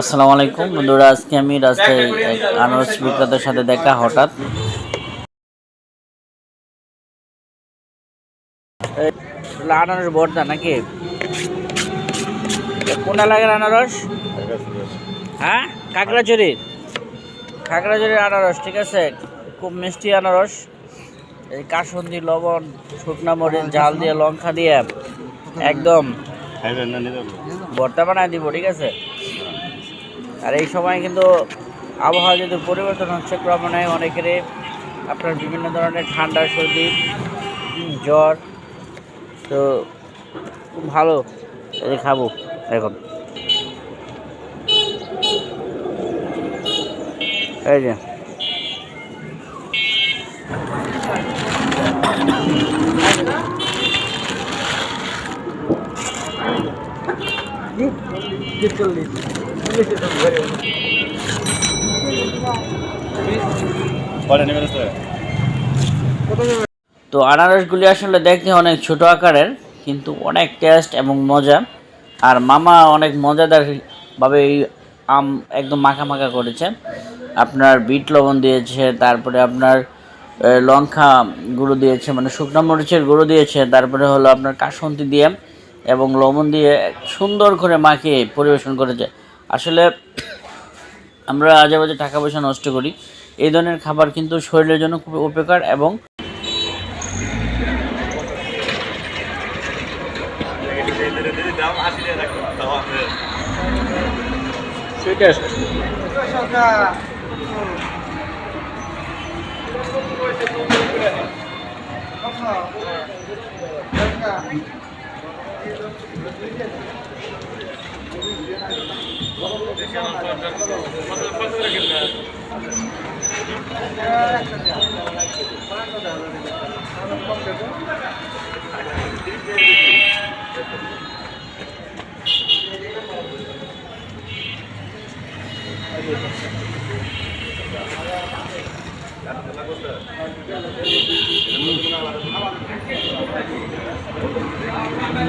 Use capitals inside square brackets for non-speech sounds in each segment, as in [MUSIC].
আসসালামু আলাইকুম। বন্ধুরা, আজকে আমি রাস্তায় এক আনারস বিক্রেতার সাথে দেখা হঠাৎ। আনারস ভর্তা নাকি? এ কোন এলাকার আনারস? হ্যাঁ? খাগড়াছড়ির খাগড়াছড়ির আনারস, ঠিক আছে? খুব মিষ্টি আনারস। এই কাসন্দি লবণ, শুকনা মরিচ ঝাল দিয়ে, লঙ্কা দিয়ে, একদম ভর্তা বানায় দিব, ঠিক আছে? আর এই সময় কিন্তু আবহাওয়া যদি পরিবর্তন হচ্ছে ক্রমে অনেকেরই আপনার বিভিন্ন ধরনের ঠান্ডা, সর্দি, জ্বর, তো ভালো খাব এখন এই যে। তো আনারসগুলি আসলে দেখতে অনেক ছোট আকারের, কিন্তু অনেক টেস্ট এবং মজা। আর মামা অনেক মজাদার ভাবে এই আম একদম মাখা মাখা করেছে। আপনার বিট লবণ দিয়েছে, তারপরে আপনার লঙ্কা গুঁড়ো দিয়েছে মানে শুকনো মরিচের গুঁড়ো দিয়েছে, তারপরে হলো আপনার কাসন্তি দিয়ে এবং লবণ দিয়ে সুন্দর করে মাখিয়ে পরিবেশন করেছে আসলে আমরা আজে বাজে টাকা পয়সা নষ্ট করি। এই ধরনের খাবার কিন্তু শরীরের জন্য খুব উপকার এবং Gracias. ঠিক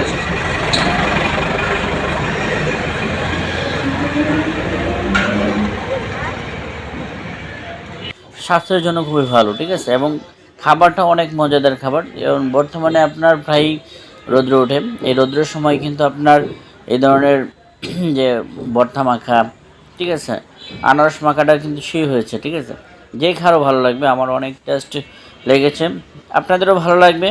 আছে স্বাস্থ্যের জন্য খুবই ভালো, ঠিক আছে? এবং খাবারটা অনেক মজাদার খাবার। এবং বর্তমানে আপনার প্রায় রৌদ্র ওঠে। এই রৌদ্রের সময় কিন্তু আপনার এই ধরনের [CLEARS THROAT] যে বর্তা মাখা ঠিক আছে? আনারস মাখাটা কিন্তু সেই হয়েছে, ঠিক আছে? যে খারও ভালো লাগবে, আমার অনেক টেস্ট লেগেছে। আপনাদেরও ভালো লাগবে।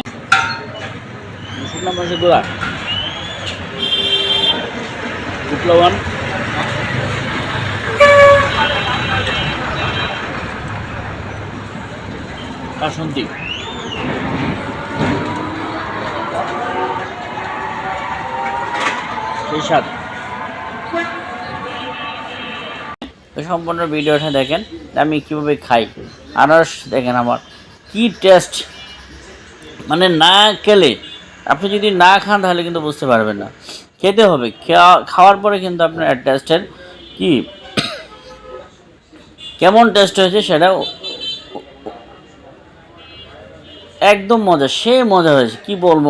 বাসন্তী। সেই সম্পূর্ণ ভিডিওটা দেখেন, আমি কীভাবে খাই। আনারস দেখেন আমার, কি টেস্ট মানে না খেলে, আপনি যদি না খান তাহলে কিন্তু বুঝতে পারবেন না। খেতে হবে খাওয়ার পরে কিন্তু আপনার টেস্টের কি, কেমন টেস্ট হয়েছে সেটা একদম মজা, সে মজা হয়েছে, কি বলব?